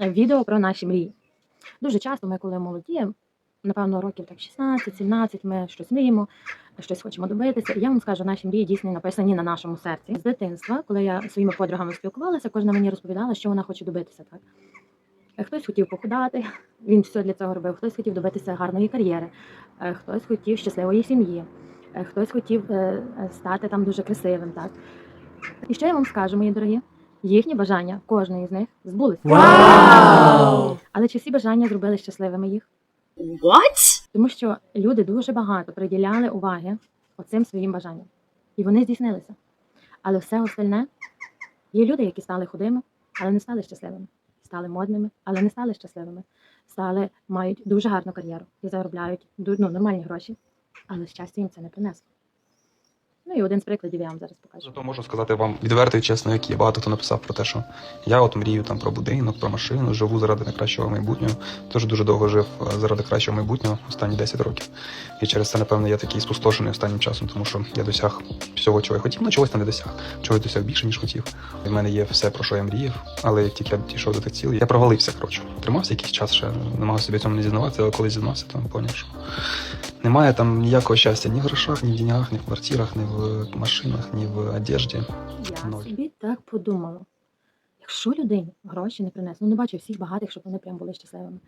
Відео про наші мрії. Дуже часто ми, коли молоді, напевно, років так 16-17, ми щось мріємо, щось хочемо добитися. І я вам скажу, наші мрії дійсно написані на нашому серці. З дитинства, коли я своїми подругами спілкувалася, кожна мені розповідала, що вона хоче добитися. Так? Хтось хотів похудати, він все для цього робив, хтось хотів добитися гарної кар'єри, е, хтось хотів щасливої сім'ї, е, хтось хотів е, стати там дуже красивим. Так? І що я вам скажу, мої дорогі? Їхні бажання, кожної з них збулися. Вау! Але чи всі бажання зробили щасливими їх? What? Тому що люди дуже багато приділяли уваги оцим своїм бажанням. І вони здійснилися. Але все остальне є люди, які стали худими, але не стали щасливими. Стали модними, але не стали щасливими. Стали, мають дуже гарну кар'єру і заробляють ну, нормальні гроші, але щастя їм це не принесло. Ну і один з прикладів я вам зараз покажу. Зато можу сказати вам відверто і чесно, як є. Багато хто написав про те, що я от мрію там про будинок, про машину, живу заради найкращого майбутнього. Тож дуже довго жив е, заради кращого майбутнього останні 10 років. І через це, напевно, я такий спустошений останнім часом, тому що я досяг всього, чого я хотів, ну чогось там не досяг, чого я досяг більше, ніж хотів. І в мене є все, про що я мріяв, але як тільки я дійшов до тих цілей, я провалився. Коротше, тримався якийсь час, ще намагався собі цьому не зізнаватися, але коли зізнався, то поняв, що немає там ніякого щастя ні в грошах, ні в деньгах, ні в квартирах, ні в машинах, ні в одежді. Я Ноль. собі так подумала. Якщо людині гроші не принесли, ну не бачу всіх багатих, щоб вони прям були щасливими.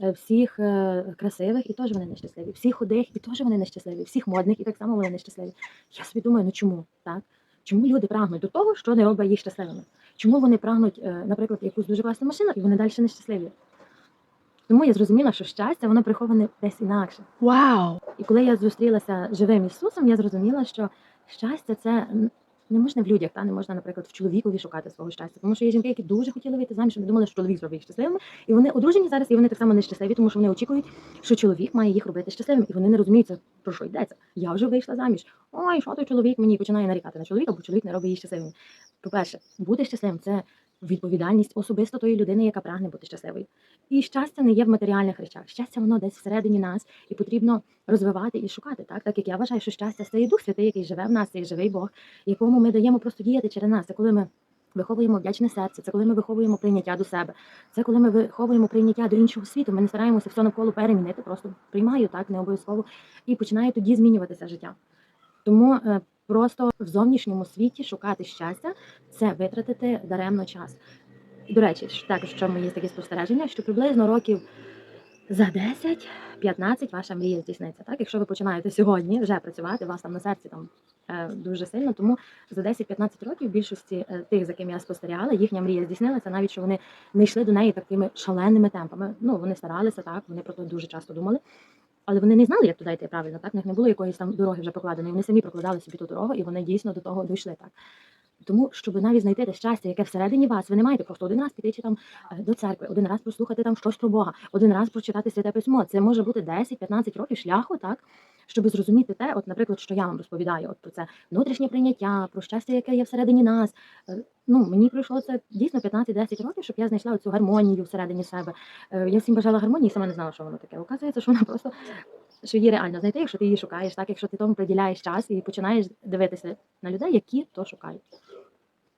Е, Всіх е, красивих і теж вони нещасливі, всіх худих і теж вони нещасливі, всіх модних і так само вони нещасливі. Я собі думаю, ну чому так? Чому люди прагнуть до того, що не робить їх щасливими? Чому вони прагнуть, е, наприклад, якусь дуже класну машину, і вони далі нещасливі? Тому я зрозуміла, що щастя воно приховане десь інакше. Wow. І коли я зустрілася живим Ісусом, я зрозуміла, що щастя це не можна в людях, та не можна, наприклад, в чоловікові шукати свого щастя. Тому що є жінки, які дуже хотіли вийти заміж, вони думали, що чоловік зробить їх щасливими, і вони одружені зараз, і вони так само нещасливі, тому що вони очікують, що чоловік має їх робити щасливими, і вони не розуміють, це, про що йдеться. Я вже вийшла заміж. Ой, що той чоловік мені починає нарікати на чоловіка, бо чоловік не робить її щасливими. По-перше, бути щасливим це відповідальність особисто тої людини, яка прагне бути щасливою. І щастя не є в матеріальних речах. Щастя воно десь всередині нас, і потрібно розвивати і шукати. Так, так як я вважаю, що щастя це є Дух Святий, який живе в нас, є живий Бог, якому ми даємо просто діяти через нас. Це коли ми виховуємо вдячне серце, це коли ми виховуємо прийняття до себе, це коли ми виховуємо прийняття до іншого світу. Ми не стараємося все навколо перемінити, просто приймаю так, не обов'язково, і починає тоді змінюватися життя. Тому е, просто в зовнішньому світі шукати щастя це витратити даремно час. До речі, також в чому є таке спостереження, що приблизно років за 10-15 ваша мрія здійсниться. Так, якщо ви починаєте сьогодні вже працювати, у вас там на серці там е, дуже сильно, тому за 10-15 років більшості е, тих, за ким я спостерігала, їхня мрія здійснилася, навіть що вони не йшли до неї такими шаленими темпами. Ну вони старалися, так вони про це дуже часто думали. Але вони не знали, як туди йти правильно, так в них не було якоїсь там дороги вже прокладеної. Вони самі прокладали собі ту дорогу, і вони дійсно до того дійшли так. Тому, щоб навіть знайти те щастя, яке всередині вас, ви не маєте просто один раз піти чи там е, до церкви, один раз прослухати там щось про Бога, один раз прочитати святе письмо. Це може бути 10-15 років шляху, так щоб зрозуміти те, от, наприклад, що я вам розповідаю, от про це внутрішнє прийняття, про щастя, яке є всередині нас. Е, Ну мені пройшло це дійсно 15-10 років, щоб я знайшла цю гармонію всередині себе. Е, Я всім бажала гармонії, сама не знала, що воно таке. Оказується, що вона просто що її реально знайти, якщо ти її шукаєш, так якщо ти тому приділяєш час і починаєш дивитися на людей, які то шукають.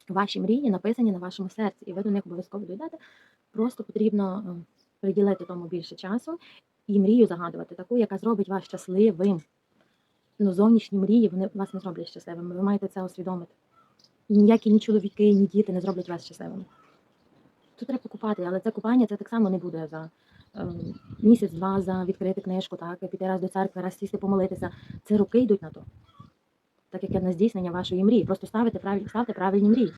Ваші мрії написані на вашому серці, і ви до них обов'язково дійдете. Просто потрібно е, приділити тому більше часу і мрію загадувати, таку, яка зробить вас щасливим. Ну, зовнішні мрії вони вас не зроблять щасливими. Ви маєте це усвідомити. І ніякі ні чоловіки, ні діти не зроблять вас щасливими. Тут треба купати, але це купання це так само не буде за е, місяць-два за відкрити книжку, так, піти раз до церкви, раз сісти помолитися. Це роки йдуть на то. Так як на здійснення вашої мрії. Просто ставите правильні, ставте правильні мрії.